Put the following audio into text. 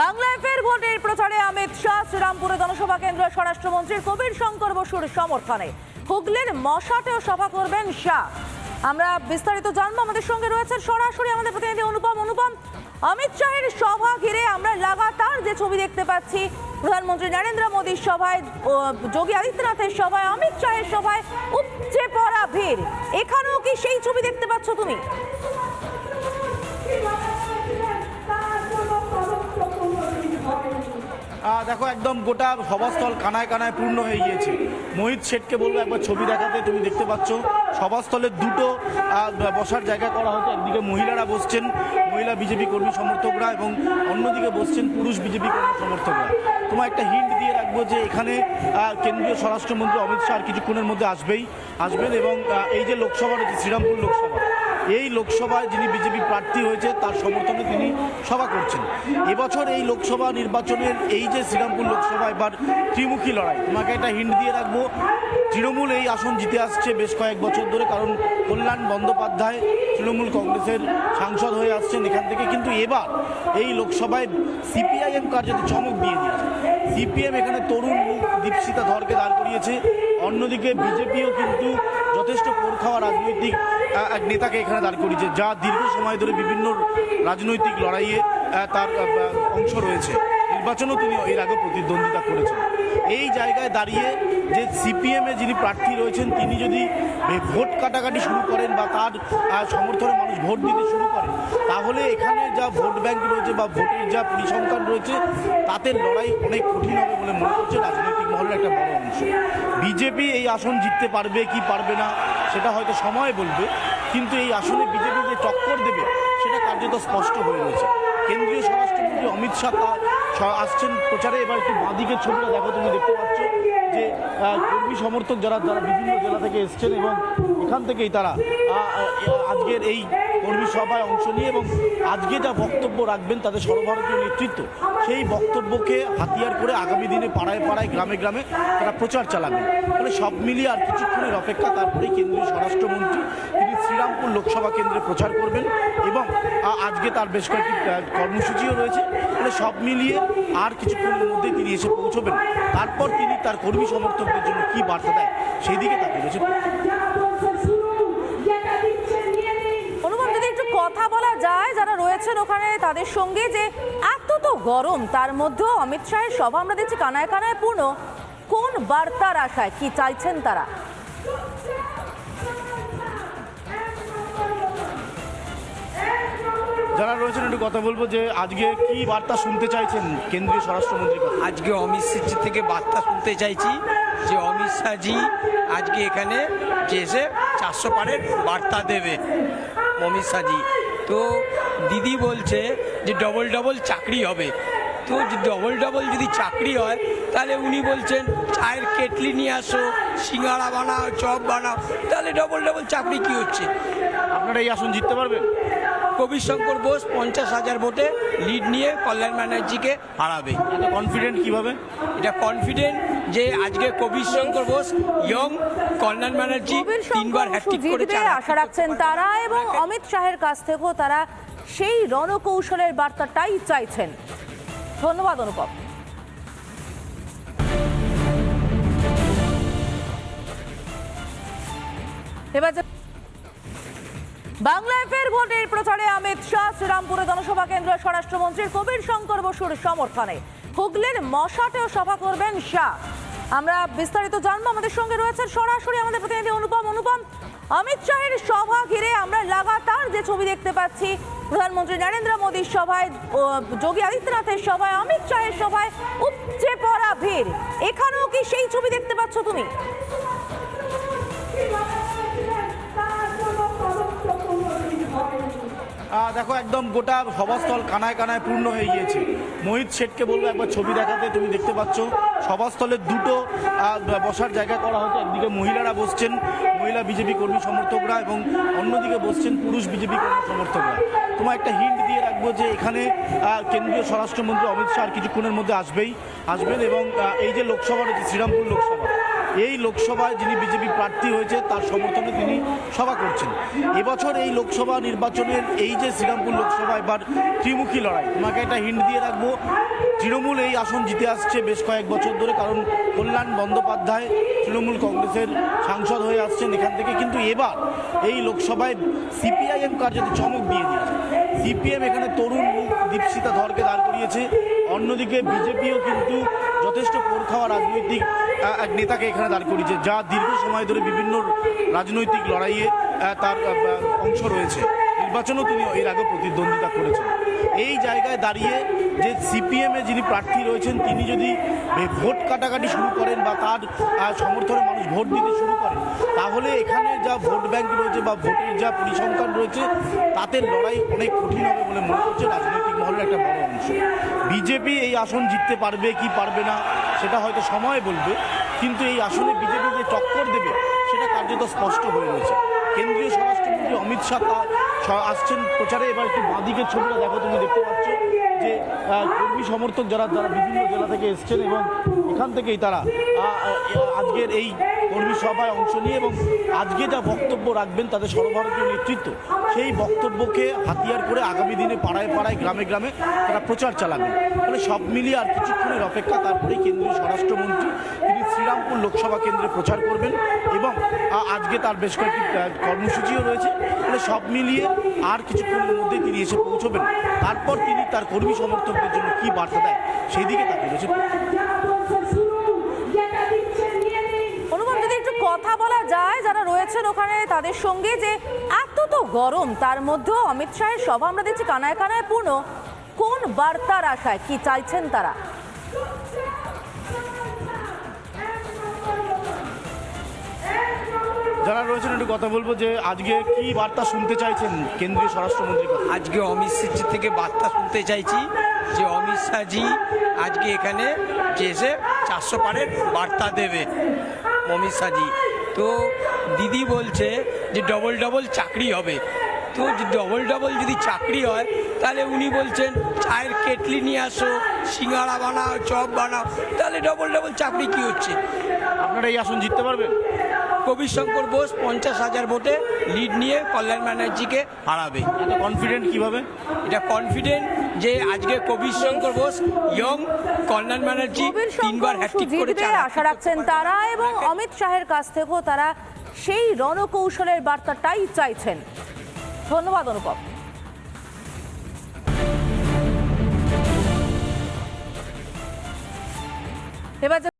বাংলায় ফের ভোটের প্রচারে অমিত শাহ, শ্রীরামপুরে জনসভা কেন্দ্র স্বরাষ্ট্রমন্ত্রী কবির শঙ্কর বসুর সমর্থনে। হুগলির মশাটেও সভা করবেন শাহ। আমরা বিস্তারিত জানব, আমাদের সঙ্গে রয়েছে সরাসরি আমাদের প্রতিনিধি অনুপম। অনুপম, অমিত শাহের সভা ঘিরে আমরা লাগাতার যে ছবি দেখতে পাচ্ছি, প্রধানমন্ত্রী নরেন্দ্র মোদীর সভায় যোগী আদিত্যনাথের সভায়, অমিত শাহের সভায় উপচে পড়া ভিড়। এখানেও কি সেই ছবি দেখতে পাচ্ছ তুমি? দেখো, একদম গোটা সভাস্থল কানায় কানায় পূর্ণ হয়ে গিয়েছে। মোহিত শেঠকে বলব একবার ছবি দেখাতে, তুমি দেখতে পাচ্ছ। সভাস্থলের দুটো বসার জায়গা করা হতো একদিকে মহিলারা বসছেন, মহিলা বিজেপি কর্মী সমর্থকরা এবং অন্যদিকে বসছেন পুরুষ বিজেপি কর্মী সমর্থকরা। তোমার একটা হিন্ট দিয়ে রাখব যে এখানে কেন্দ্রীয় স্বরাষ্ট্রমন্ত্রী অমিত শাহ কিছুক্ষণের মধ্যে আসবেই, আসবেন এবং এই যে লোকসভা রয়েছে, শ্রীরামপুর লোকসভা এই লোকসভায় যিনি বিজেপি প্রার্থী হয়েছে, তার সমর্থনে তিনি সভা করছেন। এবছর এই লোকসভা নির্বাচনের এই যে শ্রীরামপুর লোকসভা, এবার ত্রিমুখী লড়াই। তোমাকে একটা হিন্ট দিয়ে রাখব, তৃণমূল এই আসন জিতে আসছে বেশ কয়েক বছর ধরে, কারণ কল্যাণ বন্দ্যোপাধ্যায় তৃণমূল কংগ্রেসের সাংসদ হয়ে আসছেন এখান থেকে। কিন্তু এবার এই লোকসভায় সিপিআইএম কার্যত চমক দিয়ে দিয়েছে। সিপিএম এখানে তরুণ মুখ দীপশিতা ধরকে দাঁড় করিয়েছে। অন্যদিকে বিজেপিও কিন্তু যথেষ্ট পোর খাওয়া রাজনৈতিক এক নেতাকে এখানে দাঁড় করিয়েছে, যা দীর্ঘ সময় ধরে বিভিন্ন রাজনৈতিক লড়াইয়ে তার অংশ রয়েছে। নির্বাচনেও তিনি এর আগে প্রতিদ্বন্দ্বিতা করেছেন। এই জায়গায় দাঁড়িয়ে যে সিপিএমে যিনি প্রার্থী রয়েছেন, তিনি যদি ভোট কাটাকাটি শুরু করেন বা তার সমর্থনে মানুষ ভোট দিতে শুরু করে, তাহলে এখানে যা ভোট ব্যাংক রয়েছে বা ভোটের যা পরিসংখ্যান রয়েছে, তাতে লড়াই অনেক কঠিন হবে বলে মনে করছে রাজনৈতিক মহলের একটা বড় অংশ। বিজেপি এই আসন জিততে পারবে কি পারবে না সেটা হয়তো সময় বলবে, কিন্তু এই আসনে বিজেপি যে টক্কর দেবে, সেটা কার্যত স্পষ্ট হয়ে রয়েছে। কেন্দ্রীয় স্বরাষ্ট্রমন্ত্রী অমিত শাহ তা- আসছেন প্রচারে, এবার একটু বাঁদিকের ছবিটা দেখো, তুমি দেখতে পাচ্ছ যে কর্মী সমর্থক যারা যারা বিভিন্ন জেলা থেকে এসছেন এবং এখান থেকেই তারা আজকের এই কর্মী সভায় অংশ নিয়ে এবং আজকে যা বক্তব্য রাখবেন তাদের সর্বভারতীয় নেতৃত্ব, সেই বক্তব্যকে হাতিয়ার করে আগামী দিনে পাড়ায় পাড়ায়, গ্রামে গ্রামে তারা প্রচার চালাবেন ফলে সব মিলিয়ে আর কিছুক্ষণের অপেক্ষা, তারপরেই কেন্দ্রীয় স্বরাষ্ট্রমন্ত্রী তিনি শ্রীরামপুর লোকসভা কেন্দ্রে প্রচার করবেন এবং আজকে তার বেশ কয়েকটি কর্মসূচিও রয়েছে। ফলে সব মিলিয়ে আর কিছুক্ষণের মধ্যেই তিনি এসে পৌঁছবেন। তারপর তিনি তার কর্মী সমর্থকদের জন্য কি বার্তা দেয়, সেই দিকে তাকিয়ে রয়েছে। কথা বলা যায় যারা রয়েছেন ওখানে তাদের সঙ্গে যে এত তো গরম তার মধ্যেও অমিত শাহের সভা আমরা দেখছি কানায় কানায় পূর্ণ। কোন বার্তার আশায় কি চাইছেন তারা? যারা রয়েছেন একটু কথা বলব যে আজকে কি বার্তা শুনতে চাইছেন কেন্দ্রীয় স্বরাষ্ট্রমন্ত্রী আজকে অমিত শাহজি থেকে বার্তা শুনতে চাইছি যে অমিত শাহজি আজকে এখানে যে এসে চারশো পারের বার্তা দেবে অমিত শাহজি তো দিদি বলছে যে ডবল ডবল চাকরি হবে। তো ডবল ডবল যদি চাকরি হয়, তাহলে উনি বলছেন, চায়ের কেটলি নিয়ে আসো, সিঙ্গাড়া বানাও, চপ বানাও। তাহলে ডবল ডবল চাকরি কি হচ্ছে? আপনারা এই আসন জিততে পারবেন? কবির শঙ্কর বোস পঞ্চাশ হাজার ভোটে লিড নিয়ে কল্যাণ ব্যানার্জিকে হারাবে। কনফিডেন্ট কীভাবে? এটা কনফিডেন্ট যে আজকে কবির শঙ্কর বোস ইয়ং কল্যাণ ব্যানার্জি তিনবার হ্যাট্রিক বসু করে জিতবে আশা রাখছেন তারা এবং অমিত শাহের কাছ থেকেও তারা সেই রণকৌশলের বার্তাটাই চাইছেন। ধন্যবাদ অনুপম। এবার বাংলায় ফের ভোটের প্রচারে অমিত শাহ, শ্রীরামপুরে জনসভা কেন্দ্র স্বরাষ্ট্রমন্ত্রী কবির শঙ্কর বসুর সমর্থনে। হুগলির মশাটেও সভা করবেন শাহ। আমরা বিস্তারিত জানব, আমাদের সঙ্গে রয়েছে সরাসরি আমাদের প্রতিনিধি অনুপম। অনুপম, অমিত শাহের সভা ঘিরে আমরা লাগাতার যে ছবি দেখতে পাচ্ছি, প্রধানমন্ত্রী নরেন্দ্র মোদীর সভায় যোগী আদিত্যনাথের সভায়, অমিত শাহের সভায় উপচে পড়া ভিড়। এখানেও কি সেই ছবি দেখতে পাচ্ছ তুমি? দেখো একদম গোটা সভাস্থল কানায় কানায় পূর্ণ হয়ে গিয়েছে। মোহিত শেঠকে বলব একবার ছবি দেখাতে, তুমি দেখতে পাচ্ছ। সভাস্থলের দুটো বসার জায়গা করা হতো একদিকে মহিলারা বসছেন, মহিলা বিজেপি কর্মী সমর্থকরা এবং অন্যদিকে বসছেন পুরুষ বিজেপি কর্মী সমর্থকরা। তোমার একটা হিন্ট দিয়ে রাখব যে এখানে কেন্দ্রীয় স্বরাষ্ট্রমন্ত্রী অমিত শাহ কিছুক্ষণের মধ্যে আসবেই, আসবেন এবং এই যে লোকসভা রয়েছে, শ্রীরামপুর লোকসভা এই লোকসভায় যিনি বিজেপি প্রার্থী হয়েছে, তার সমর্থনে তিনি সভা করছেন। এবছর এই লোকসভা নির্বাচনের এই যে শ্রীরামপুর লোকসভা, এবার ত্রিমুখী লড়াই। তোমাকে একটা হিন্ট দিয়ে রাখব, তৃণমূল এই আসন জিতে আসছে বেশ কয়েক বছর ধরে, কারণ কল্যাণ বন্দ্যোপাধ্যায় তৃণমূল কংগ্রেসের সাংসদ হয়ে আসছেন এখান থেকে। কিন্তু এবার এই লোকসভায় সিপিআইএম কার্যত চমক দিয়ে দিয়েছে? সিপিএম এখানে তরুণ দীপশিতা ধরকে দাঁড় করিয়েছে। অন্যদিকে বিজেপিও কিন্তু যথেষ্ট পোর খাওয়া রাজনৈতিক এক নেতাকে এখানে দাঁড় করিয়েছে, যা দীর্ঘ সময় ধরে বিভিন্ন রাজনৈতিক লড়াইয়ে তার অংশ রয়েছে। নির্বাচনেও তিনি এর আগে প্রতিদ্বন্দ্বিতা করেছেন এই জায়গায় দাঁড়িয়ে যে সিপিএমে যিনি প্রার্থী রয়েছেন, তিনি যদি ভোট কাটাকাটি শুরু করেন বা তার সমর্থনে মানুষ ভোট দিতে শুরু করেন তাহলে এখানে যা ভোট ব্যাংক রয়েছে বা ভোটের যা পরিসংখ্যান রয়েছে, তাতে লড়াই অনেক কঠিন হবে বলে মনে করছে রাজনৈতিক মহলের একটা বড় অংশ। বিজেপি এই আসন জিততে পারবে কি পারবে না, সেটা হয়তো সময় বলবে, কিন্তু এই আসনে বিজেপি যে টক্কর দেবে, সেটা কার্যত স্পষ্ট হয়ে রয়েছে। কেন্দ্রীয় স্বরাষ্ট্রমন্ত্রী অমিত শাহ আসছেন প্রচারে। এবার একটু বাঁদিকের ছবিটা দেখো, তুমি দেখতে পাচ্ছ যে কর্মী সমর্থক যারা যারা বিভিন্ন জেলা থেকে এসছেন এবং এখান থেকেই তারা আজকের এই কর্মী সভায় অংশ নিয়ে এবং আজকে যা বক্তব্য রাখবেন তাদের সর্বভারতীয় নেতৃত্ব, সেই বক্তব্যকে হাতিয়ার করে আগামী দিনে পাড়ায় পাড়ায়, গ্রামে গ্রামে তারা প্রচার চালাবেন ফলে সব মিলিয়ে আর কিছুক্ষণের অপেক্ষা, তারপরেই কেন্দ্রীয় স্বরাষ্ট্রমন্ত্রী তিনি শ্রীরামপুর লোকসভা কেন্দ্রে প্রচার করবেন এবং আজকে তার বেশ কয়েকটি কর্মসূচিও রয়েছে। ফলে সব মিলিয়ে আর কিছুক্ষণের মধ্যেই তিনি এসে পৌঁছবেন। তারপর তিনি তার কর্মী সমর্থকদের জন্য কি বার্তা দেয়, সেই দিকে তাকিয়ে রয়েছে। কথা বলা যায় যারা রয়েছেন ওখানে তাদের সঙ্গে যে এত তো গরম তার মধ্যেও অমিত শাহের সভা আমরা দেখছি কানায় কানায় পূর্ণ। কোন বার্তার আশায় কি চাইছেন তারা? যারা রয়েছেন একটু কথা বলব যে আজকে কি বার্তা শুনতে চাইছেন কেন্দ্রীয় স্বরাষ্ট্রমন্ত্রী আজকে অমিত শাহজি থেকে বার্তা শুনতে চাইছি যে অমিত শাহজি আজকে এখানে যে এসে চারশো পারের বার্তা দেবে। অমিত সাজি। তো দিদি বলছে যে ডবল ডবল চাকরি হবে। তো ডবল ডবল যদি চাকরি হয়, তাহলে উনি বলছেন, চায়ের কেটলি নিয়ে আসো, সিঙ্গাড়া বানাও, চপ বানাও। তাহলে ডবল ডবল চাকরি কি হচ্ছে? আপনারা এই আসন জিততে পারবেন? কবির শঙ্কর বোস পঞ্চাশ হাজার ভোটে লিড নিয়ে কল্যাণ ব্যানার্জিকে হারাবে। কনফিডেন্ট কীভাবে? এটা কনফিডেন্ট যে আজকে কবির শঙ্কর বোস ইয়ং কল্যাণ ব্যানার্জি তিনবার হ্যাট্রিক করে আশা রাখছেন তারা এবং অমিত শাহের কাছ থেকেও তারা সেই রণকৌশলের বার্তাটাই চাইছেন। ধন্যবাদ অনুপম। এবার